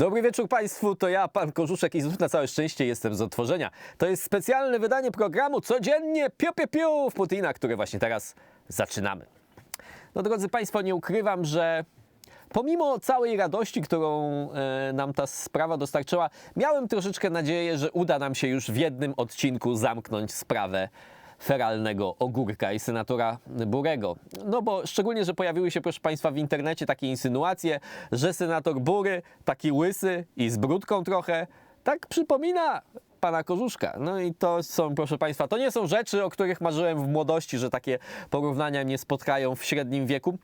Dobry wieczór Państwu, to ja, Pan Korzuszek i znów na całe szczęście jestem z otworzenia. To jest specjalne wydanie programu Codziennie Piu Piu Piu w Putina, które właśnie teraz zaczynamy. No drodzy Państwo, nie ukrywam, że pomimo całej radości, którą e, nam ta sprawa dostarczyła, miałem troszeczkę nadzieję, że uda nam się już w jednym odcinku zamknąć sprawę feralnego ogórka i senatora Burego. No bo szczególnie, że pojawiły się, proszę Państwa, w internecie takie insynuacje, że senator Bury, taki łysy i z brudką trochę, tak przypomina pana Korzuszka. No i to są, proszę Państwa, to nie są rzeczy, o których marzyłem w młodości, że takie porównania mnie spotkają w średnim wieku.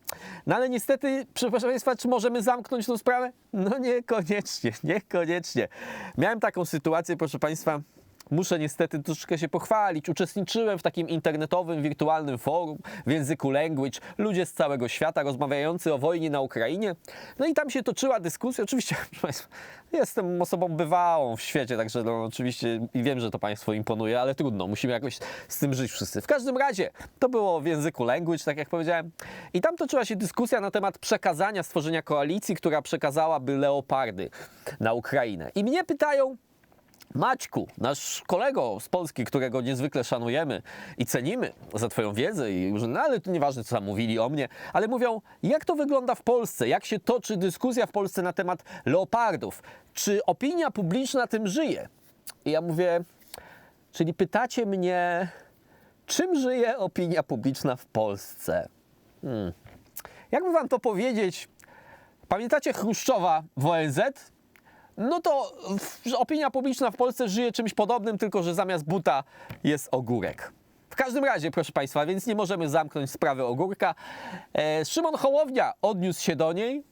No ale niestety, proszę Państwa, czy możemy zamknąć tą sprawę? No niekoniecznie, niekoniecznie. Miałem taką sytuację, proszę Państwa, Muszę niestety troszeczkę się pochwalić. Uczestniczyłem w takim internetowym, wirtualnym forum w języku language. Ludzie z całego świata rozmawiający o wojnie na Ukrainie. No i tam się toczyła dyskusja. Oczywiście, proszę Państwa, jestem osobą bywałą w świecie, także no, oczywiście i wiem, że to Państwu imponuje, ale trudno. Musimy jakoś z tym żyć wszyscy. W każdym razie, to było w języku language, tak jak powiedziałem. I tam toczyła się dyskusja na temat przekazania, stworzenia koalicji, która przekazałaby leopardy na Ukrainę. I mnie pytają, Maćku, nasz kolego z Polski, którego niezwykle szanujemy i cenimy za Twoją wiedzę, i już, no ale to nieważne, co tam mówili o mnie, ale mówią, jak to wygląda w Polsce, jak się toczy dyskusja w Polsce na temat leopardów, czy opinia publiczna tym żyje? I ja mówię, czyli pytacie mnie, czym żyje opinia publiczna w Polsce? Hmm. Jakby Wam to powiedzieć, pamiętacie Chruszczowa w ONZ? No to opinia publiczna w Polsce żyje czymś podobnym, tylko że zamiast buta jest ogórek. W każdym razie, proszę Państwa, więc nie możemy zamknąć sprawy ogórka. E, Szymon Hołownia odniósł się do niej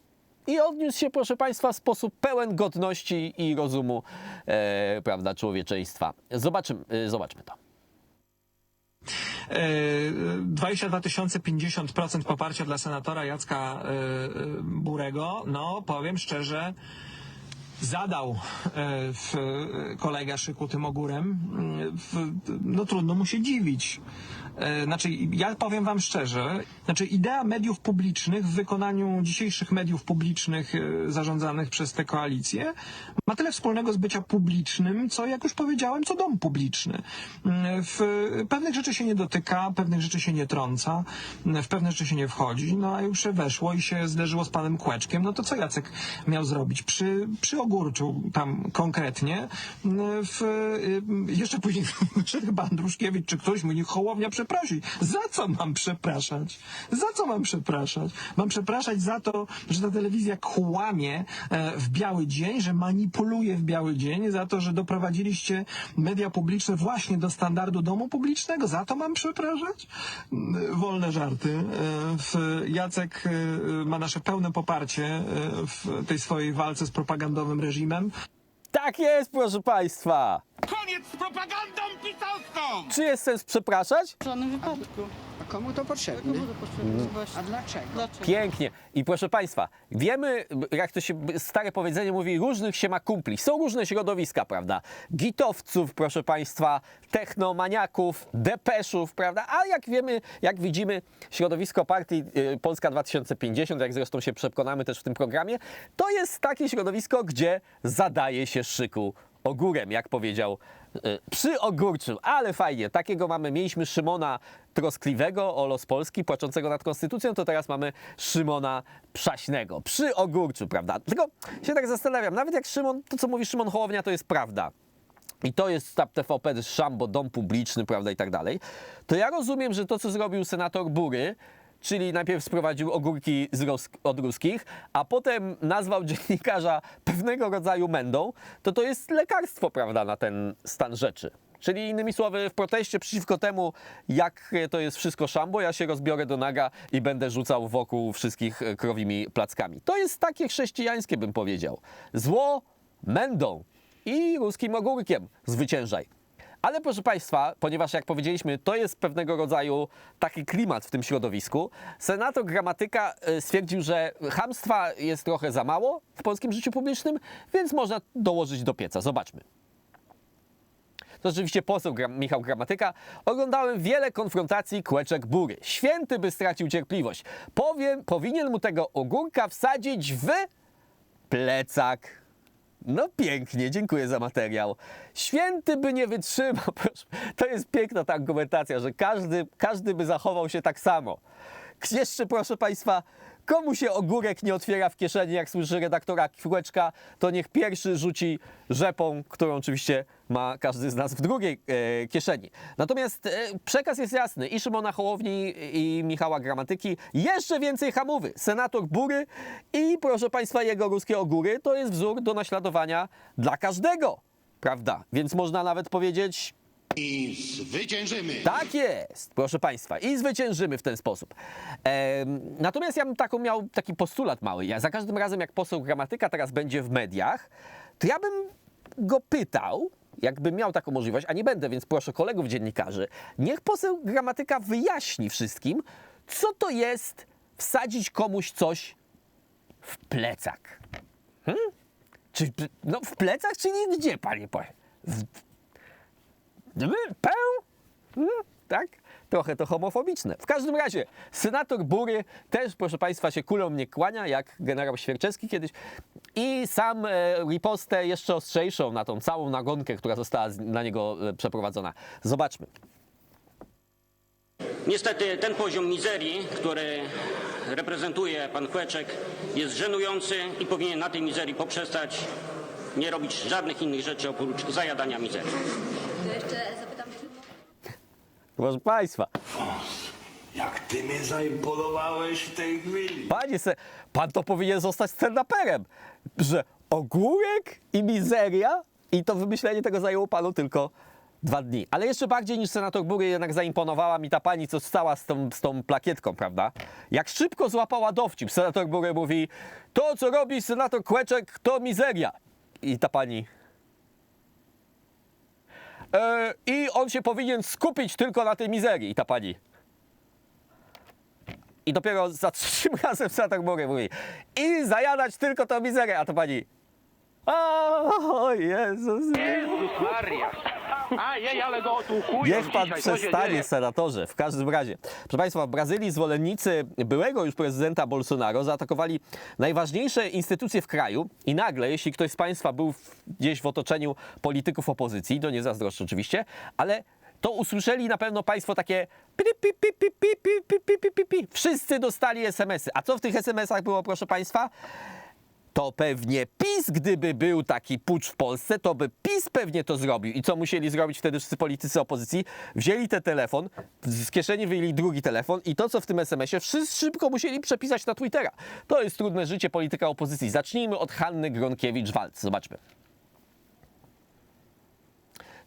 i odniósł się, proszę Państwa, w sposób pełen godności i rozumu, e, prawda, człowieczeństwa. Zobaczymy, e, zobaczmy to. E, 22 tysiące 50% poparcia dla senatora Jacka e, e, Burego, no powiem szczerze, zadał e, w, e, kolega szyku tym ogórem. Mm, W, no trudno mu się dziwić. E, Znaczy, ja powiem wam szczerze, znaczy idea mediów publicznych w wykonaniu dzisiejszych mediów publicznych e, zarządzanych przez tę koalicję ma tyle wspólnego z bycia publicznym, co jak już powiedziałem, co dom publiczny. Mm, W pewnych rzeczy się nie dotyka, pewnych rzeczy się nie trąca, mm, w pewne rzeczy się nie wchodzi, no a już się weszło i się zderzyło z panem Kłeczkiem, no to co Jacek miał zrobić? Przy, przy ogórczu tam konkretnie, mm, w, y, jeszcze później chyba Andruszkiewicz czy ktoś mówi, Hołownia przeprosi. Za co mam przepraszać? Za co mam przepraszać? Mam przepraszać za to, że ta telewizja kłamie e, w biały dzień, że manipuluje w biały dzień, za to, że doprowadziliście media publiczne właśnie do standardu domu publicznego. Za to mam przepraszać? Mm, Wolne żarty. E, Jacek e, ma nasze pełne poparcie w tej swojej walce z propagandowym reżimem. Tak jest, proszę Państwa! Z propagandą pisowską! Czy jest sens przepraszać? W żadnym wypadku. A komu to potrzebne? Komu to potrzebne? Właśnie. A dlaczego? Dlaczego? Pięknie. I proszę Państwa, wiemy, jak to się stare powiedzenie mówi, różnych się ma kumpli. Są różne środowiska, prawda? Gitowców, proszę Państwa, technomaniaków, depeszów, prawda? A jak wiemy, jak widzimy, środowisko partii y, Polska 2050, jak zresztą się przekonamy też w tym programie, to jest takie środowisko, gdzie zadaje się szyku ogórem, jak powiedział przy ogórczu, ale fajnie, takiego mamy, mieliśmy Szymona Troskliwego, o los Polski, płaczącego nad konstytucją, to teraz mamy Szymona Przaśnego, przy ogórczu, prawda? Tylko się tak zastanawiam, nawet jak Szymon, to co mówi Szymon Hołownia, to jest prawda. I to jest Stab TVP, Szambo, dom publiczny, prawda, i tak dalej. To ja rozumiem, że to, co zrobił senator Bury, czyli najpierw sprowadził ogórki od ruskich, a potem nazwał dziennikarza pewnego rodzaju mędą, to to jest lekarstwo, prawda, na ten stan rzeczy. Czyli innymi słowy, w proteście przeciwko temu, jak to jest wszystko szambo, ja się rozbiorę do naga i będę rzucał wokół wszystkich e, krowimi plackami. To jest takie chrześcijańskie, bym powiedział. Zło mędą i ruskim ogórkiem zwyciężaj. Ale proszę Państwa, ponieważ jak powiedzieliśmy, to jest pewnego rodzaju taki klimat w tym środowisku, senator Gramatyka e, stwierdził, że hamstwa jest trochę za mało w polskim życiu publicznym, więc można dołożyć do pieca. Zobaczmy. To rzeczywiście poseł Gra- Michał Gramatyka. Oglądałem wiele konfrontacji kłeczek bury. Święty by stracił cierpliwość. Powiem, powinien mu tego ogórka wsadzić w plecak. No pięknie, dziękuję za materiał. Święty by nie wytrzymał. To jest piękna ta argumentacja, że każdy, każdy by zachował się tak samo. Jeszcze proszę Państwa, komu się ogórek nie otwiera w kieszeni, jak słyszy redaktora Kółeczka, to niech pierwszy rzuci rzepą, którą oczywiście ma każdy z nas w drugiej e, kieszeni. Natomiast e, przekaz jest jasny i Szymona Hołowni i Michała Gramatyki. Jeszcze więcej hamówy. Senator Bury i proszę Państwa jego ruskie ogóry to jest wzór do naśladowania dla każdego. Prawda? Więc można nawet powiedzieć I zwyciężymy. tak jest, proszę Państwa, i zwyciężymy w ten sposób. Natomiast ja bym taką miał taki postulat mały. Ja za każdym razem, jak poseł gramatyka teraz będzie w mediach, to ja bym go pytał, jakbym miał taką możliwość, a nie będę, więc proszę kolegów dziennikarzy, niech poseł gramatyka wyjaśni wszystkim, co to jest wsadzić komuś coś w plecak. Hmm? Czy no, w plecach, czyli gdzie, panie powie? Pę? Tak? Trochę to homofobiczne. W każdym razie, senator Bury też, proszę Państwa, się kulą nie kłania, jak generał Świerczewski kiedyś. I sam e, ripostę jeszcze ostrzejszą na tą całą nagonkę, która została na niego e, przeprowadzona. Zobaczmy. Niestety ten poziom mizerii, który reprezentuje pan Kłeczek jest żenujący i powinien na tej mizerii poprzestać, nie robić żadnych innych rzeczy oprócz zajadania mizerii. To jeszcze zapytam, czy Proszę Państwa, Jak ty mnie zaimponowałeś w tej chwili. panie se, pan to powinien zostać stand-uperem, że ogórek i mizeria i to wymyślenie tego zajęło panu tylko dwa dni. Ale jeszcze bardziej niż senator Bury jednak zaimponowała mi ta pani, co stała z tą, z tą plakietką, prawda? Jak szybko złapała dowcip. Senator Bury mówi, to co robi senator Kłeczek to mizeria. I ta pani... E, I on się powinien skupić tylko na tej mizerii. I ta pani... I dopiero za trzecim razem senator Bury mówi i zajadać tylko tą mizerię, a to pani o Jezus. Jezus Maria. A jej, ale go Niech pan dzisiaj. Co się przestanie, dzieje? senatorze. W każdym razie. Proszę Państwa, w Brazylii zwolennicy byłego już prezydenta Bolsonaro zaatakowali najważniejsze instytucje w kraju i nagle, jeśli ktoś z Państwa był w, gdzieś w otoczeniu polityków opozycji, to nie zazdroszczę oczywiście, ale to usłyszeli na pewno Państwo takie pi, pi, pi, pi, pi, pi, pi, pi, pi, pi, pi. Wszyscy dostali SMS-y. A co w tych SMS-ach było, proszę Państwa? To pewnie PiS, gdyby był taki pucz w Polsce, to by PiS pewnie to zrobił. I co musieli zrobić wtedy wszyscy politycy opozycji? Wzięli ten telefon, z kieszeni wyjęli drugi telefon i to, co w tym SMS-ie, wszyscy szybko musieli przepisać na Twittera. To jest trudne życie polityka opozycji. Zacznijmy od Hanny Gronkiewicz-Walc. Zobaczmy.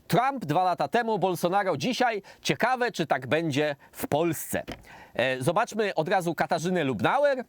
Trump dwa lata temu, Bolsonaro dzisiaj. Ciekawe, czy tak będzie w Polsce. E, zobaczmy od razu Katarzynę Lubnauer.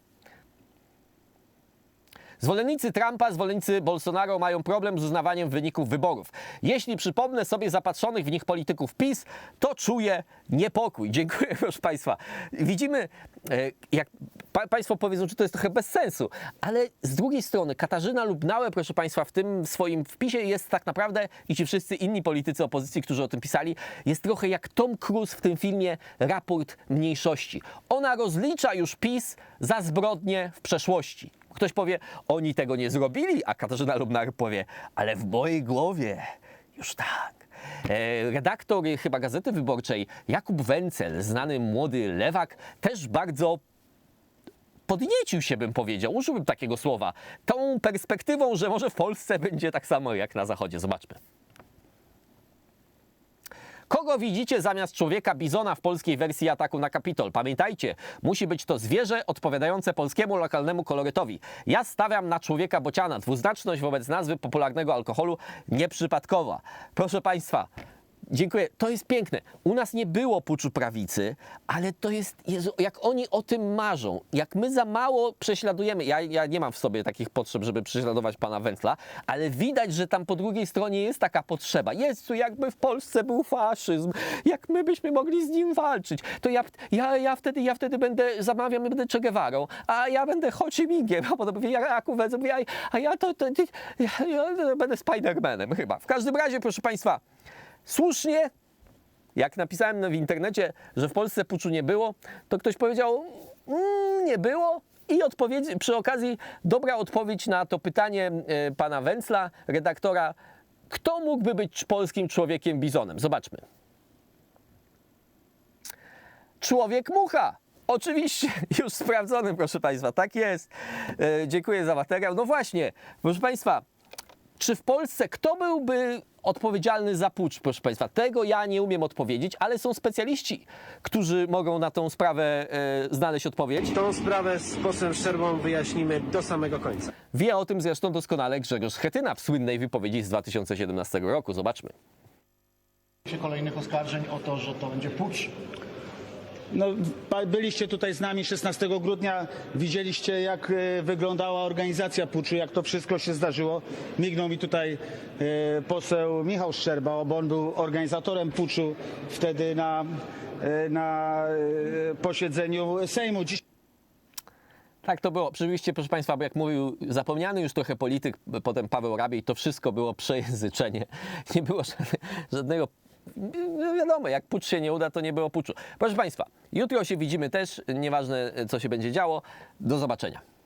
Zwolennicy Trumpa, zwolennicy Bolsonaro mają problem z uznawaniem wyników wyborów. Jeśli przypomnę sobie zapatrzonych w nich polityków PiS, to czuję niepokój. Dziękuję, proszę Państwa. Widzimy, e, jak pa, Państwo powiedzą, że to jest trochę bez sensu, ale z drugiej strony Katarzyna Lubnauer, proszę Państwa, w tym swoim wpisie jest tak naprawdę i ci wszyscy inni politycy opozycji, którzy o tym pisali, jest trochę jak Tom Cruise w tym filmie Raport Mniejszości. Ona rozlicza już PiS za zbrodnie w przeszłości. Ktoś powie, oni tego nie zrobili, a Katarzyna Lubnar powie, ale w mojej głowie już tak. E, redaktor chyba Gazety Wyborczej Jakub Wencel, znany młody lewak, też bardzo podniecił się, bym powiedział, użyłbym takiego słowa, tą perspektywą, że może w Polsce będzie tak samo jak na Zachodzie. Zobaczmy. Kogo widzicie zamiast człowieka bizona w polskiej wersji ataku na Kapitol? Pamiętajcie, musi być to zwierzę odpowiadające polskiemu lokalnemu kolorytowi. Ja stawiam na człowieka bociana. Dwuznaczność wobec nazwy popularnego alkoholu nieprzypadkowa. Proszę Państwa, Dziękuję. To jest piękne. U nas nie było puczu prawicy, ale to jest, Jezu, jak oni o tym marzą, jak my za mało prześladujemy. Ja, ja nie mam w sobie takich potrzeb, żeby prześladować pana Wętla, ale widać, że tam po drugiej stronie jest taka potrzeba. Jezu, jakby w Polsce był faszyzm, jak my byśmy mogli z nim walczyć, to ja, ja, ja, wtedy, ja wtedy będę, zamawiam, będę Che a ja będę Ho Chi Minhiem, a potem mówię, ja Raku wezmę, mówię, a- a ja to, to, to ja, ja będę Spidermanem chyba. W każdym razie, proszę państwa, słusznie, jak napisałem w internecie, że w Polsce puczu nie było, to ktoś powiedział, mm, nie było, I odpowiedzi, przy okazji dobra odpowiedź na to pytanie e, pana Węcla, redaktora, kto mógłby być polskim człowiekiem bizonem? Zobaczmy. Człowiek mucha. Oczywiście, już sprawdzony, proszę Państwa, tak jest. E, dziękuję za materiał. No właśnie, proszę Państwa, czy w Polsce kto byłby odpowiedzialny za pucz, proszę Państwa? Tego ja nie umiem odpowiedzieć, ale są specjaliści, którzy mogą na tą sprawę e, znaleźć odpowiedź. Tą sprawę z posłem Szczerbą wyjaśnimy do samego końca. Wie o tym zresztą doskonale Grzegorz Schetyna w słynnej wypowiedzi z 2017 roku. Zobaczmy. się kolejnych oskarżeń o to, że to będzie pucz. No, byliście tutaj z nami 16 grudnia, widzieliście jak e, wyglądała organizacja puczu, jak to wszystko się zdarzyło. Mignął mi tutaj e, poseł Michał Szczerba, bo on był organizatorem puczu wtedy na, e, na posiedzeniu Sejmu. Dziś Tak to było. Oczywiście, proszę Państwa, bo jak mówił zapomniany już trochę polityk, potem Paweł Rabiej, to wszystko było przejęzyczenie. Nie było żadne- żadnego. No wiadomo, jak pucz się nie uda, to nie było puczu. Proszę Państwa, jutro się widzimy też, nieważne co się będzie działo. Do zobaczenia.